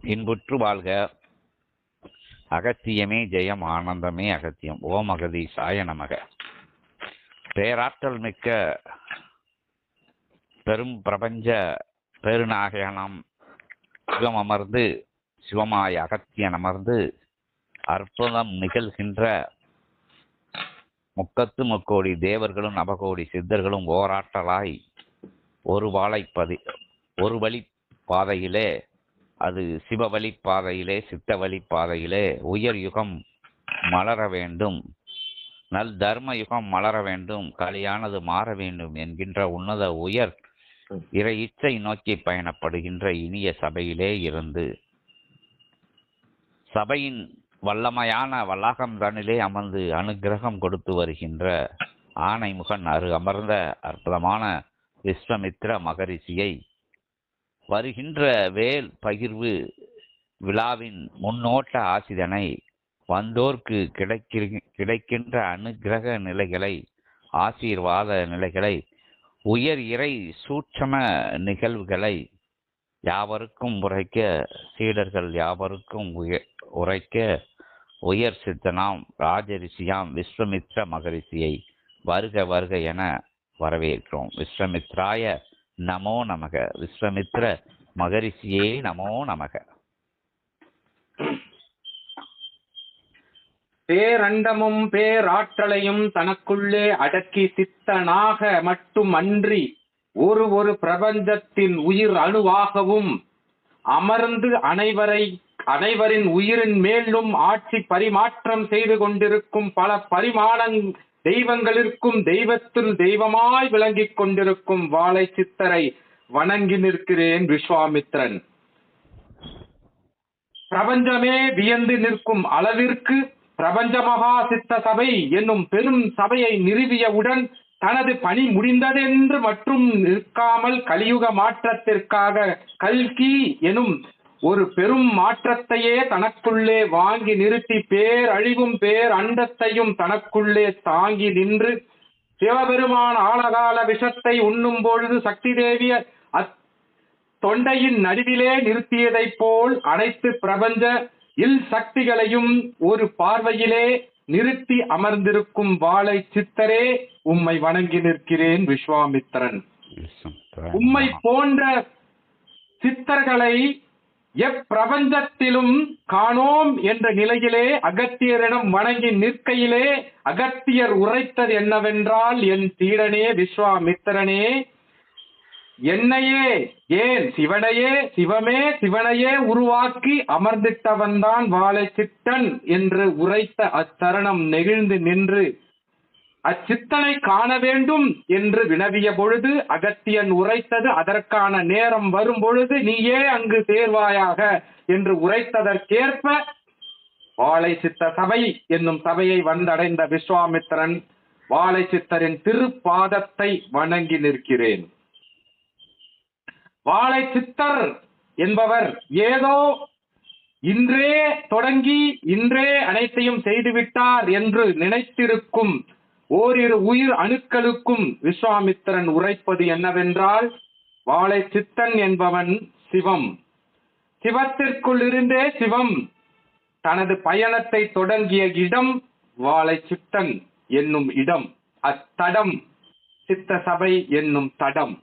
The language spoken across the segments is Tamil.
இன்புற்று வாழ்க. அகத்தியமே ஜெயம் ஆனந்தமே அகத்தியம். ஓம் அகதீசாய நமக. பேராற்றல் மிக்க பெரும் பிரபஞ்ச பெருநாயகனம் சிவம் அமர்ந்து சிவமாய் அகத்தியன் அமர்ந்து அற்புதம் நிகழ்கின்ற முக்கத்து முக்கோடி தேவர்களும் நவகோடி சித்தர்களும் ஓராற்றலாய் ஒரு வாழைப்பதி ஒரு வழி பாதையிலே அது சிவவழி பாதையிலே சித்த வழி பாதையிலே உயர் யுகம் மலர வேண்டும். நல் தர்ம யுகம் மலர வேண்டும். கலியானது மாற வேண்டும் என்கின்ற உன்னத உயர் இறை இச்சை நோக்கி பயணப்படுகின்ற இனிய சபையிலே இருந்து சபையின் வல்லமையான வல்லாகம் தனிலே அமர்ந்து அனுக்கிரகம் கொடுத்து வருகின்ற ஆனைமுகன் அரு அமர்ந்த அற்புதமான விஸ்வமித்ர மகரிஷியை வருகின்ற வேல் பகிர்வு விழாவின் முன்னோட்ட ஆசிதனை வந்தோர்க்கு கிடைக்கிற கிடைக்கின்ற அனுக்கிரக நிலைகளை ஆசீர்வாத நிலைகளை உயர் இறை சூட்சம நிகழ்வுகளை யாவருக்கும் உரைக்க சீடர்கள் யாவருக்கும் உய உரைக்க உயர் சித்தனாம் ராஜரிஷியாம் விஸ்வமித்ர மகரிஷியை வருக வருக என வரவேற்கிறோம். விஸ்வமித்ராய நமோ நமக. விஸ்வமித்ர மகரிஷியே நமோ நமக. பேரண்டமும் பேராற்றலையும் தனக்குள்ளே அடக்கி சித்தனாக மட்டும் அன்றி ஒரு ஒரு பிரபஞ்சத்தின் உயிர் அணுவாகவும் அமர்ந்து அனைவரை அனைவரின் உயிரின் மேலும் ஆட்சி பரிமாற்றம் செய்து கொண்டிருக்கும் பல பரிமாணங் தெய்வங்களிற்கும் தெய்வத்தில் தெய்வமாய் விளங்கிக் கொண்டிருக்கும் வாழை சித்தரை வணங்கி நிற்கிறேன் விஸ்வாமித்ரன். பிரபஞ்சமே வியந்து நிற்கும் அளவிற்கு பிரபஞ்ச மகா சித்த சபை என்னும் பெரும் சபையை நிறுவியவுடன் தனது பணி முடிந்ததென்று மற்றும் நிற்காமல் கலியுக மாற்றத்திற்காக கல்கி எனும் ஒரு பெரும் மாற்றத்தையே தனக்குள்ளே வாங்கி நிறுத்தி பேரழிவும் பேர் அண்டத்தையும் தனக்குள்ளே தாங்கி நின்று சிவபெருமான் ஆழகால விஷத்தை உண்ணும் பொழுது சக்தி தேவிய தொண்டையின் நடுவிலே நிறுத்தியதைப் போல் அனைத்து பிரபஞ்ச இல் சக்திகளையும் ஒரு பார்வையிலே நிறுத்தி அமர்ந்திருக்கும் வாளை சித்தரே உம்மை வணங்கி நிற்கிறேன் விஸ்வாமித்திரன் உம்மை போன்ற சித்தர்களை எப்பிரபஞ்சத்திலும் காணோம் என்ற நிலையிலே அகத்தியரிடம் வணங்கி நிற்கையிலே அகத்தியர் உரைத்தது என்னவென்றால் என் தீரனே விஸ்வாமித்திரனே என்னையே ஏன் சிவனையே சிவமே சிவனையே உருவாக்கி அமர்ந்திட்டவன்தான் வாழை சித்தன் என்று உரைத்த அச்சரணம் நெகிழ்ந்து நின்று அச்சித்தனை காண வேண்டும் என்று வினவிய பொழுது அகத்தியன் உரைத்தது அதற்கான நேரம் வரும் பொழுது நீயே அங்கு சேர்வாயாக என்று உரைத்ததற்கேற்ப வாழை சித்த சபை என்னும் சபையை வந்தடைந்த விஸ்வாமித்திரன் வாழை சித்தரின் திருப்பாதத்தை வணங்கி நிற்கிறேன். வாழை சித்தர் என்பவர் ஏதோ இன்றே தொடங்கி இன்றே அனைத்தையும் செய்துவிட்டார் என்று நினைத்திருக்கும் ஓரிரு உயிர் அணுக்களுக்கும் விஸ்வாமித்திரன் உரைப்பது என்னவென்றால் வாழை சித்தன் என்பவன் சிவம். சிவத்திற்குள் இருந்தே சிவம். தனது பயணத்தை தொடங்கிய இடம் வாழை சித்தன் என்னும் இடம். அத்தடம் சித்த சபை என்னும் தடம்.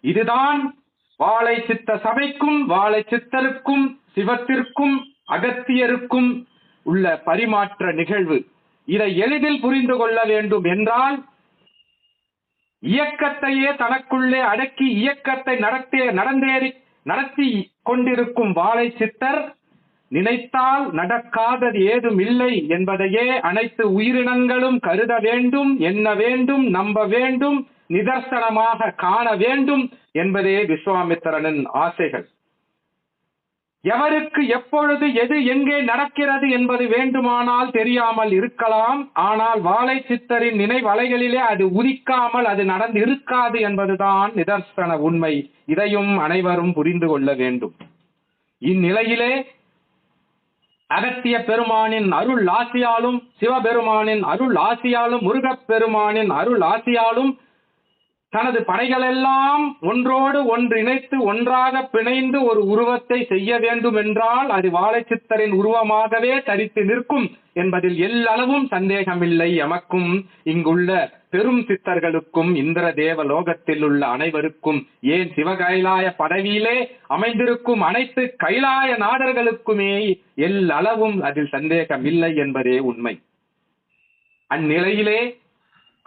இதுதான் வாழை சித்த சபைக்கும் வாழை சித்தருக்கும் சிவத்திற்கும் அகத்தியருக்கும் உள்ள பரிமாற்ற நிகழ்வு. இதை எளிதில் புரிந்து கொள்ள வேண்டும் என்றால் இயக்கத்தையே தனக்குள்ளே அடக்கி இயக்கத்தை நடத்தே நடந்தேறி நடத்தி கொண்டிருக்கும் வாழை சித்தர் நினைத்தால் நடக்காதது ஏதும் இல்லை என்பதையே அனைத்து உயிரினங்களும் கருத வேண்டும் எண்ண வேண்டும் நம்ப வேண்டும் நிதர்சனமாக காண வேண்டும் என்பதே விஸ்வாமித்திரனின் ஆசைகள். எவருக்கு எப்பொழுது எது எங்கே நடக்கிறது என்பது வேண்டுமானால் தெரியாமல் இருக்கலாம். ஆனால் வாழை சித்தரின் நினைவலைகளிலே அது உதிக்காமல் அது நடந்து இருக்காது என்பதுதான் நிதர்சன உண்மை. இதையும் அனைவரும் புரிந்து கொள்ள வேண்டும். இந்நிலையிலே அகத்திய பெருமானின் அருள் ஆசியாலும் சிவபெருமானின் அருள் ஆசியாலும் முருகப் பெருமானின் அருள் ஆசியாலும் தனது படைகளெல்லாம் ஒன்றோடு ஒன்றிணைத்து ஒன்றாக பிணைந்து ஒரு உருவத்தை செய்ய வேண்டும் என்றால் அது வாழைச்சித்தரின் உருவமாகவே தரித்து நிற்கும் என்பதில் எல்லளவும் சந்தேகமில்லை எமக்கும். இங்குள்ள பெரும் சித்தர்களுக்கும் இந்திர தேவ லோகத்தில் உள்ள அனைவருக்கும் ஏன் சிவகைலாய பதவியிலே அமைந்திருக்கும் அனைத்து கைலாய நாடர்களுக்குமே எல்லளவும் அதில் சந்தேகமில்லை என்பதே உண்மை. அந்நிலையிலே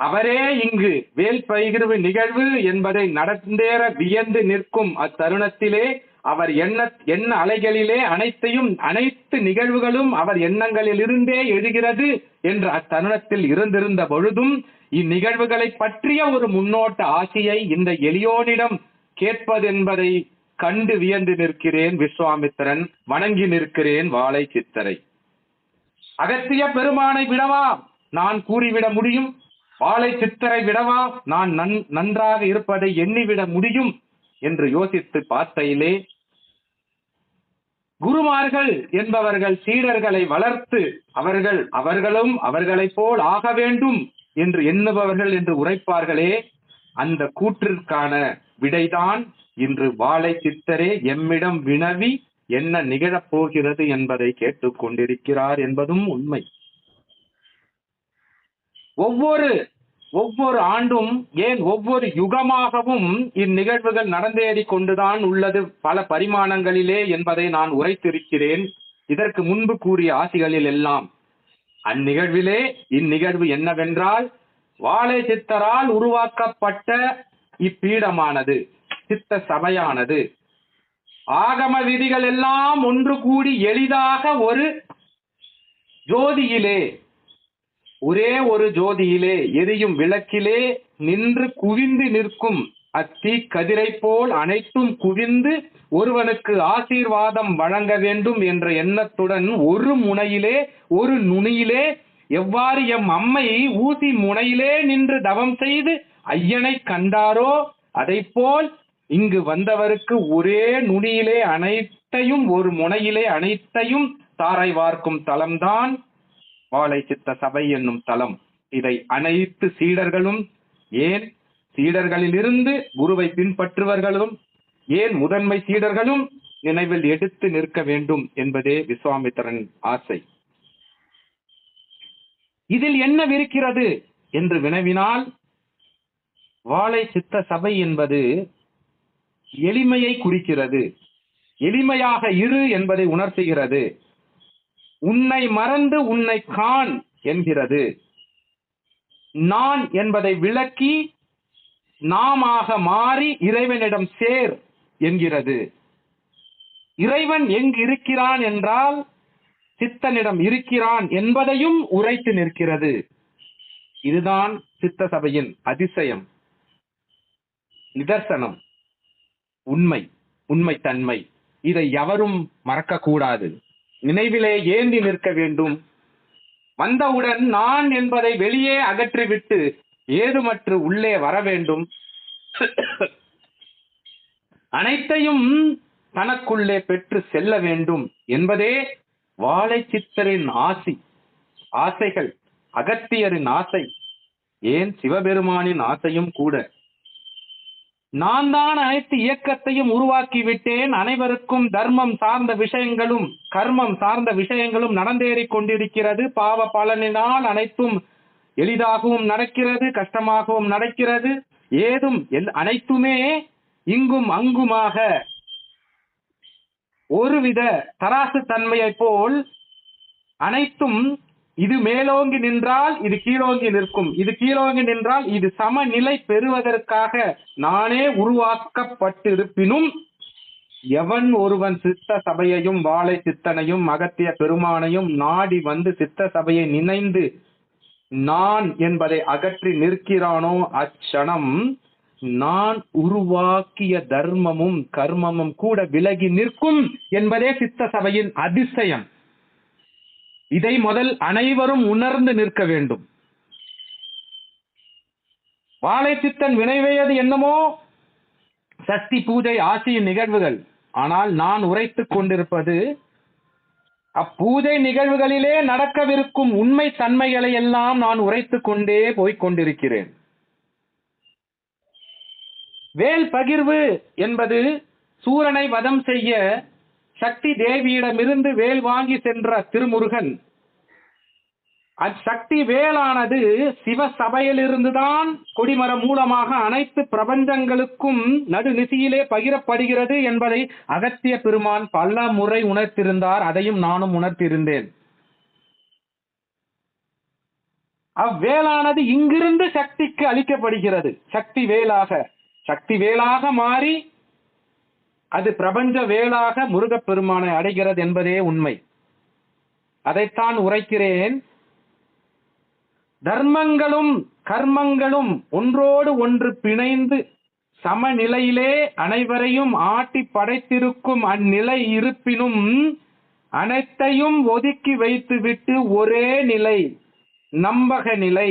அவரே இங்கு வேல் பகிர்வு நிகழ்வு என்பதை நடந்தேற வியந்து நிற்கும் அத்தருணத்திலே அவர் எண்ண எண்ண அலைகளிலே அனைத்தையும் அனைத்து நிகழ்வுகளும் அவர் எண்ணங்களிலிருந்தே எழுகிறது என்ற அத்தருணத்தில் இருந்திருந்த பொழுதும் இந்நிகழ்வுகளை பற்றிய ஒரு முன்னோட்ட ஆசையை இந்த எளியோனிடம் கேட்பதென்பதை கண்டு வியந்து நிற்கிறேன் விஸ்வாமித்திரன் வணங்கி நிற்கிறேன் வாழை சித்தரை அகத்திய பெருமானை விடவா நான் கூறிவிட முடியும்? வாழை சித்தரை விடவா? நான் நன் நன்றாக இருப்பதை எண்ணிவிட முடியும்? என்று யோசித்து பார்த்தையிலே குருமார்கள் என்பவர்கள் சீடர்களை வளர்த்து அவர்கள் அவர்களும் அவர்களைப் போல் ஆக வேண்டும் என்று எண்ணுபவர்கள் என்று உரைப்பார்களே அந்த கூற்றிற்கான விடைதான் இன்று வாழை சித்தரே எம்மிடம் வினவி என்ன நிகழப் போகிறது என்பதை கேட்டுக்கொண்டிருக்கிறார் என்பதும் உண்மை. ஒவ்வொரு ஒவ்வொரு ஆண்டும் ஏன் ஒவ்வொரு யுகமாகவும் இந்நிகழ்வுகள் நடந்தேறி கொண்டுதான் உள்ளது பல பரிமாணங்களிலே என்பதை நான் உரைத்திருக்கிறேன். இதற்கு முன்பு கூறிய ஆசிகளில் எல்லாம். அந்நிகழ்விலே இந்நிகழ்வு என்னவென்றால் வாழை சித்தரால் உருவாக்கப்பட்ட இப்பீடமானது சித்த சபையானது. ஆகம விதிகள் எல்லாம் ஒன்று கூடி எளிதாக ஒரு ஜோதியிலே ஒரே ஒரு ஜோதியிலே எரியும் விளக்கிலே நின்று குவிந்து நிற்கும் அத்தீ கதிரை போல் அனைத்தும் குவிந்து ஒருவனுக்கு ஆசீர்வாதம் வழங்க வேண்டும் என்ற எண்ணத்துடன் ஒரு முனையிலே ஒரு நுனியிலே எவ்வாறு எம் அம்மை ஊசி முனையிலே நின்று தவம் செய்து ஐயனை கண்டாரோ அதைப்போல் இங்கு வந்தவருக்கு ஒரே நுனியிலே அனைத்தையும் ஒரு முனையிலே அனைத்தையும் தாரை வார்க்கும் தலம்தான். வாழை சித்த சபை என்னும் தலம். இதை அனைத்து சீடர்களும் ஏன் சீடர்களிலிருந்து குருவை பின்பற்றுவர்களும் ஏன் முதன்மை சீடர்களும் நினைவில் எடுத்து நிற்க வேண்டும் என்பதே விஸ்வாமித்திரன் ஆசை. இதில் என்னவிருக்கிறது என்று வினவினால் வாழை சித்த சபை என்பது எளிமையை குறிக்கிறது. எளிமையாக இரு என்பதை உணர்த்துகிறது. உன்னை மறந்து உன்னை காண் என்கிறது. நான் என்பதை விளக்கி நாமாக மாறி இறைவனிடம் சேர் என்கிறது. இறைவன் எங்கு இருக்கிறான் என்றால் சித்தனிடம் இருக்கிறான் என்பதையும் உரைத்து நிற்கிறது. இதுதான் சித்த சபையின் அதிசயம். நிதர்சனம். உண்மை உண்மை தன்மை இதை எவரும் மறக்கக்கூடாது. நினைவிலே ஏந்தி நிற்க வேண்டும். வந்தவுடன் நான் என்பதை வெளியே அகற்றிவிட்டு ஏதுமற்று உள்ளே வர வேண்டும். அனைத்தையும் தனக்குள்ளே பெற்று செல்ல வேண்டும் என்பதே வாழை சித்தரின் ஆசி ஆசைகள் அகத்தியரின் ஆசை. ஏன் சிவபெருமானின் ஆசையும் கூட நான் தான் அனைத்து இயக்கத்தையும் உருவாக்கி விட்டேன் அனைவருக்கும் தர்மம் சார்ந்த விஷயங்களும் கர்மம் சார்ந்த விஷயங்களும் நடந்தேறிக் கொண்டிருக்கிறது. பாவ பலனினால் அனைத்தும் எளிதாகவும் நடக்கிறது கஷ்டமாகவும் நடக்கிறது. ஏதும் அனைத்துமே இங்கும் அங்குமாக. ஒருவித தராசு தன்மையைப் போல் அனைத்தும் இது மேலோங்கி நின்றால் இது கீழோங்கி நிற்கும். இது கீழோங்கி நின்றால் இது சமநிலை பெறுவதற்காக நானே உருவாக்கப்பட்டிருப்பினும் எவன் ஒருவன் சித்த சபையையும் வாழை சித்தனையும் அகத்திய பெருமானையும் நாடி வந்து சித்த சபையை நினைந்து நான் என்பதை அகற்றி நிற்கிறானோ? அச்சணம். நான் உருவாக்கிய தர்மமும் கர்மமும் கூட விலகி நிற்கும் என்பதே சித்த சபையின் அதிசயம். இதை முதல் அனைவரும் உணர்ந்து நிற்க வேண்டும். வாழை சித்தன் வினைவையது என்னமோ? சக்தி பூஜை ஆசியின் நிகழ்வுகள். ஆனால் நான் உரைத்துக் கொண்டிருப்பது அப்பூஜை நிகழ்வுகளிலே நடக்கவிருக்கும் உண்மை தன்மைகளை எல்லாம் நான் உரைத்துக் கொண்டே போய்க் கொண்டிருக்கிறேன். வேல் பகிர்வு என்பது சூரனை வதம் செய்ய சக்தி தேவியிடமிருந்து வேல் வாங்கி சென்ற திருமுருகன். அச்சக்தி வேலானது சிவ சபையிலிருந்துதான் கொடிமரம் மூலமாக அனைத்து பிரபஞ்சங்களுக்கும் நடுநிசியிலே பகிரப்படுகிறது என்பதை அகத்திய பெருமான் பல முறை உணர்த்திருந்தார். அதையும் நானும் உணர்த்தியிருந்தேன். அவ்வேலானது இங்கிருந்து சக்திக்கு அளிக்கப்படுகிறது. சக்தி வேலாக சக்தி வேலாக மாறி அது பிரபஞ்ச வேளாக முருகப்பெருமானை அடைகிறது என்பதே உண்மை. அதைத்தான் உரைக்கிறேன். தர்மங்களும் கர்மங்களும் ஒன்றோடு ஒன்று பிணைந்து சமநிலையிலே அனைவரையும் ஆட்டி படைத்திருக்கும் அந்நிலை இருப்பினும் அனைத்தையும் ஒதுக்கி வைத்துவிட்டு ஒரே நிலை நம்பக நிலை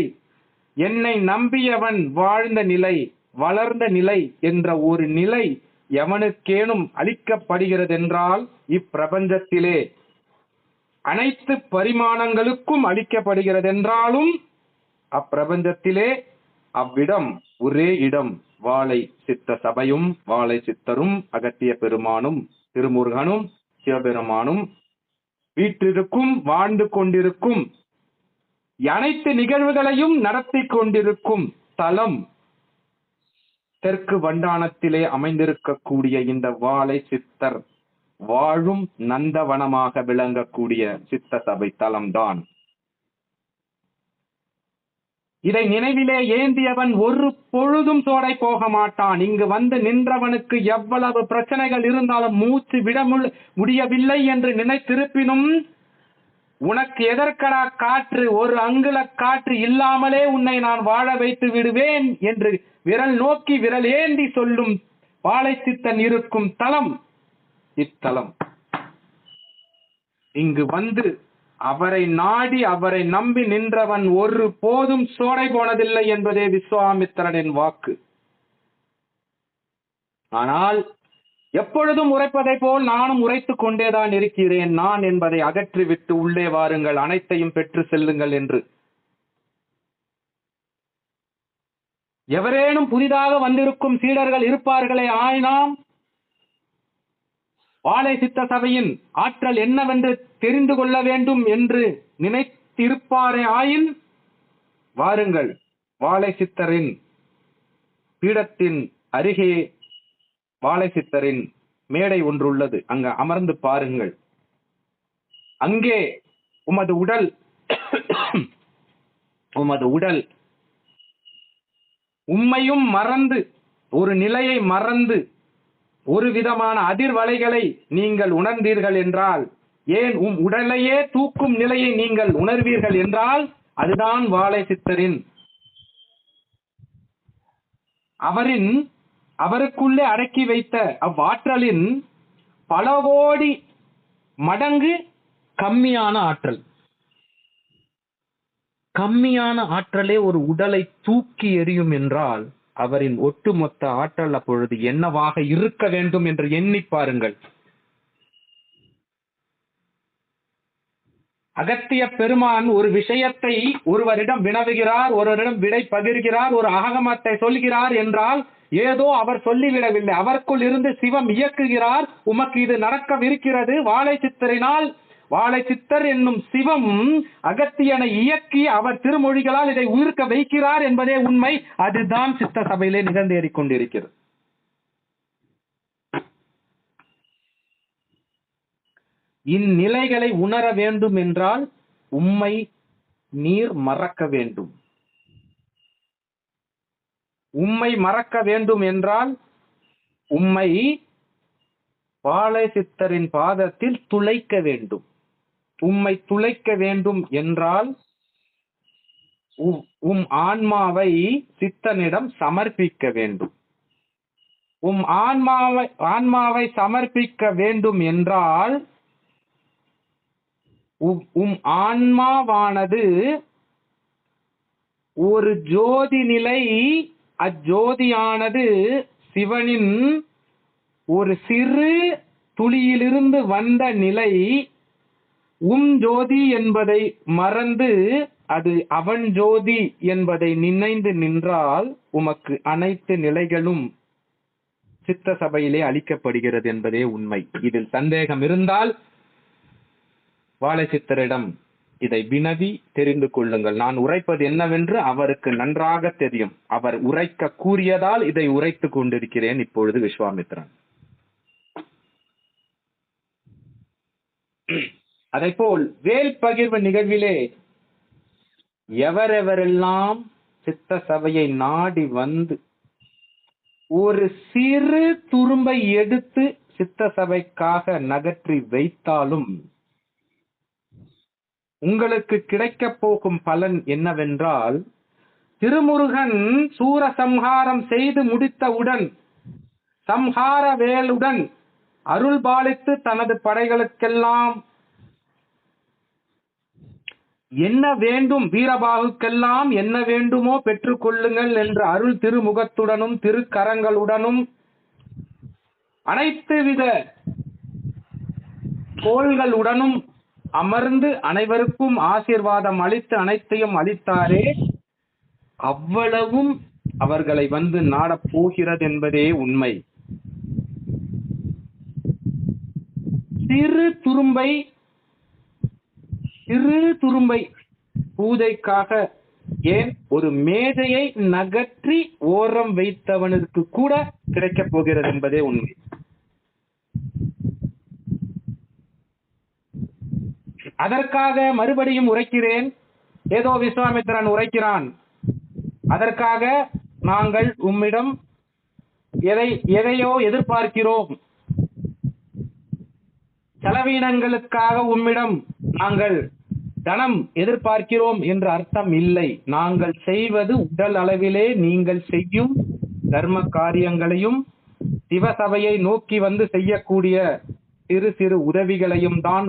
என்னை நம்பியவன் வாழ்ந்த நிலை வளர்ந்த நிலை என்ற ஒரு நிலை எவனுக்கேனும் அளிக்கப்படுகிறதென்றால் இப்பிரபஞ்சத்திலே அனைத்து பரிமாணங்களுக்கும் அளிக்கப்படுகிறதென்றாலும் அப்பிரபஞ்சத்திலே அவ்விடம் ஒரே இடம் வாழை சித்த சபையும் வாழை சித்தரும் அகத்திய பெருமானும் திருமுருகனும் சிவபெருமானும் வீற்றிருக்கும் வாழ்ந்து கொண்டிருக்கும் அனைத்து நிகழ்வுகளையும் நடத்தி கொண்டிருக்கும் தலம் தெற்கு வண்டானத்திலே அமைந்திருக்கக்கூடிய இந்த வாழை சித்தர் வாழும் நந்தவனமாக விளங்கக்கூடிய சித்த சபை தலம்தான். இதை நினைவிலே ஏந்தியவன் ஒரு பொழுதும் சோடை போக மாட்டான். இங்கு வந்து நின்றவனுக்கு எவ்வளவு பிரச்சனைகள் இருந்தாலும் மூச்சு விட முடியவில்லை என்று நினைத்திருப்பினும் உனக்கு எதற்கடா காற்று ஒரு அங்குல காற்று இல்லாமலே உன்னை நான் வாழ வைத்து விடுவேன் என்று விரல் நோக்கி விரல் ஏந்தி சொல்லும் வாழைச்சித்தன் இருக்கும் தலம். இத்தலம். இங்கு வந்து அவரை நாடி அவரை நம்பி நின்றவன் ஒரு போதும் சோடை போனதில்லை என்பதே விஸ்வாமித்திரனின் வாக்கு. ஆனால் எப்பொழுதும் உரைப்பதை போல் நானும் உரைத்துக் கொண்டேதான் இருக்கிறேன். நான் என்பதை அகற்றிவிட்டு உள்ளே வாருங்கள். அனைத்தையும் பெற்று செல்லுங்கள் என்று. எவரேனும் புதிதாக வந்திருக்கும் சீடர்கள் இருப்பார்களே. ஆயினாம் வாழை சித்த சபையின் ஆற்றல் என்னவென்று தெரிந்து கொள்ள வேண்டும் என்று நினைத்திருப்பாரே. ஆயின் வாருங்கள். வாழை சித்தரின் பீடத்தின் அருகே வாழை சித்தரின் மேடை ஒன்றுள்ளது. அங்க அமர்ந்து பாருங்கள். அங்கே உமது உடல் உமது உடல் உண்மையும் மறந்து ஒரு நிலையை மறந்து ஒரு விதமான அதிர்வலைகளை நீங்கள் உணர்ந்தீர்கள் என்றால் ஏன் உம் உடலையே தூக்கும் நிலையை நீங்கள் உணர்வீர்கள் என்றால் அதுதான் வாழை சித்தரின் அவரின் அவருக்குள்ளே அடக்கி வைத்த அவ்வாற்றலின் பல கோடி மடங்கு கம்மியான ஆற்றல். கம்மியான ஆற்றலே ஒரு உடலை தூக்கி எறியும் என்றால் அவரின் ஒட்டுமொத்த ஆற்றல் அப்பொழுது என்னவாக இருக்க வேண்டும் என்று எண்ணி பாருங்கள். அகத்திய பெருமான் ஒரு விஷயத்தை ஒருவரிடம் வினவுகிறார் ஒருவரிடம் விடை பகிர்கிறார் ஒரு அகமத்தை சொல்கிறார் என்றால் ஏதோ அவர் சொல்லிவிடவில்லை. அவருக்குள் இருந்து சிவம் இயக்குகிறார். உமக்கு இது நடக்கவிருக்கிறது. வாழை சித்தரினால் வாழை சித்தர் என்னும் சிவம் அகத்தியனை இயக்கி அவர் திருமொழிகளால் இதை உயிர்க்க வைக்கிறார் என்பதே உண்மை. அதுதான் சித்த சபையிலே நிகழ்ந்தேறிக் கொண்டிருக்கிறது. இந்நிலைகளை உணர வேண்டும் என்றால் உம்மை நீர் மறக்க வேண்டும். உம்மை மறக்க வேண்டும் என்றால் உம்மை பாலை சித்தரின் பாதத்தில் துளைக்க வேண்டும். உம்மை துளைக்க வேண்டும் என்றால் உம்- ஆன்மாவை சித்தனிடம் சமர்ப்பிக்க வேண்டும். உம் ஆன்மாவை ஆன்மாவை சமர்ப்பிக்க வேண்டும் என்றால் உம் ஆன்மாவானது ஒரு ஜோதி நிலை அஜோதியானது சிவனின் ஒரு சிறு துளியிலிருந்து வந்த நிலை உம் ஜோதி என்பதை மறந்து அது அவன் ஜோதி என்பதை நினைந்து நின்றால் உமக்கு அனைத்து நிலைகளும் சித்த சபையிலே அளிக்கப்படுகிறது என்பதே உண்மை. இதில் சந்தேகம் இருந்தால் வாழை சித்தரிடம் இதை வினவி தெரிந்து கொள்ளுங்கள். நான் உரைப்பது என்னவென்று அவருக்கு நன்றாக தெரியும். அவர் உரைக்க கூறியதால் இதை உரைத்து கொண்டிருக்கிறேன் இப்பொழுது விஸ்வாமித்ரன். அதைப்போல் வேல் பகிர்வு நிகழ்விலே எவரெவரெல்லாம் சித்த சபையை நாடி வந்து ஒரு சிறு துரும்பை எடுத்து சித்த சபைக்காக நகற்றி வைத்தாலும் உங்களுக்கு கிடைக்கப் போகும் பலன் என்னவென்றால் திருமுருகன் சூரசம்ஹாரம் செய்து முடித்தவுடன் சம்ஹார வேலுடன் அருள் பாலித்து தனது படைகளுக்கெல்லாம் என்ன வேண்டும் வீரபாகுக்கெல்லாம் என்ன வேண்டுமோ பெற்றுக் கொள்ளுங்கள் என்ற அருள் திருமுகத்துடனும் திருக்கரங்களுடனும் அனைத்து வித கோள்களுடனும் அமர்ந்து அனைவருக்கும் ஆசீர்வாதம் அளித்து அனைத்தையும் அளித்தாரே. அவ்வளவும் அவர்களை வந்து நாடப் போகிறது என்பதே உண்மை. சிறு துரும்பை சிறு துரும்பை பூஜைக்காக ஏன் ஒரு மேதையை நகற்றி ஓரம் வைத்தவனுக்கு கூட கிடைக்கப் போகிறது என்பதே உண்மை. அதற்காக மறுபடியும் உரைக்கிறேன். ஏதோ விஸ்வாமித்திரன் உரைக்கிறான். அதற்காக நாங்கள் உம்மிடம் எதை எதையோ எதிர்பார்க்கிறோம். செலவீனங்களுக்காக உம்மிடம் நாங்கள் தனம் எதிர்பார்க்கிறோம் என்ற அர்த்தம் இல்லை. நாங்கள் செய்வது உடல் அளவிலே நீங்கள் செய்யும் தர்ம காரியங்களையும் சிவசபையை நோக்கி வந்து செய்யக்கூடிய சிறு சிறு உதவிகளையும் தான்